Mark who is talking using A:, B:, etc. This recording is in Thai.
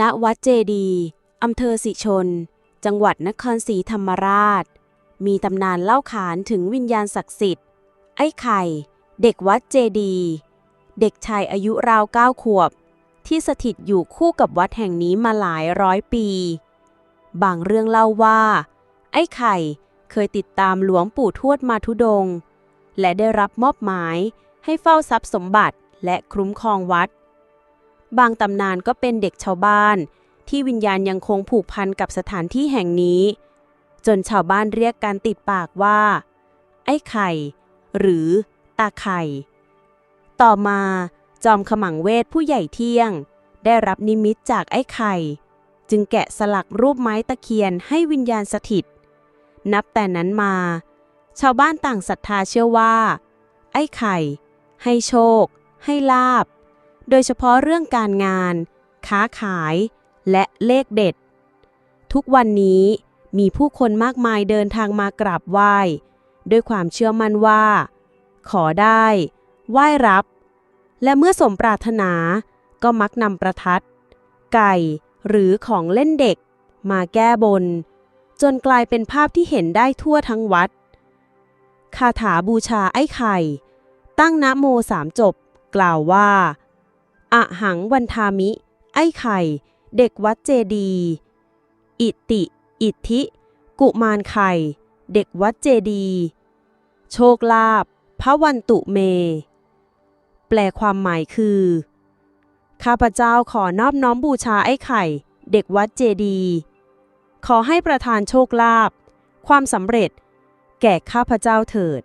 A: ณวัดเจดีอำเภอสิชน จังหวัดนครศรีธรรมราช มีตำนานเล่าขานถึงวิญญาณศักดิ์สิทธิ์ ไอ้ไข่ เด็กวัดเจดี เด็กชายอายุราวเก้าขวบ ที่สถิตอยู่คู่กับวัดแห่งนี้มาหลายร้อยปี บางเรื่องเล่าว่า ไอ้ไข่เคยติดตามหลวงปู่ทวดมาทุดง และได้รับมอบหมายให้เฝ้าทรัพย์สมบัติและคุ้มครองวัด บางตำนานก็เป็นเด็กชาวบ้าน ที่วิญญาณยังคงผูกพันกับสถานที่แห่งนี้ จนชาวบ้านเรียกกันติดปากว่า ไอ้ไข่ หรือตาไข่ ต่อมาจอมขมังเวทผู้ใหญ่เที่ยง ได้รับนิมิตจากไอ้ไข่ จึงแกะสลักรูปไม้ตะเคียนให้วิญญาณสถิต นับแต่นั้นมา ชาวบ้านต่างศรัทธาเชื่อว่า ไอ้ไข่ ให้โชค ให้ลาบ โดยเฉพาะเรื่องการงาน ค้าขาย และเลขเด็ด ทุกวันนี้มีผู้คนมากมายเดินทางมากราบไหว้ ด้วยความเชื่อมั่นว่า ขอได้ ไหว้รับ และเมื่อสมปรารถนาก็มักนำประทัด ไก่ หรือของเล่นเด็ก มาแก้บน จนกลายเป็นภาพที่เห็นได้ทั่วทั้งวัด คาถาบูชาไอ้ไข่ ตั้งนะโมสามจบ กล่าวว่า อะหังวันทามิ ไอ้ไข่ เด็กวัดเจดี อิติ อิทธิ กุมารไข่ เด็กวัดเจดี โชคลาภพระวันตุเม แปลความหมายคือ ข้าพเจ้าขอนอบน้อมบูชาไอ้ไข่ เด็กวัดเจดี ขอให้ประทานโชคลาภความสำเร็จ แก่ข้าพเจ้าเถิด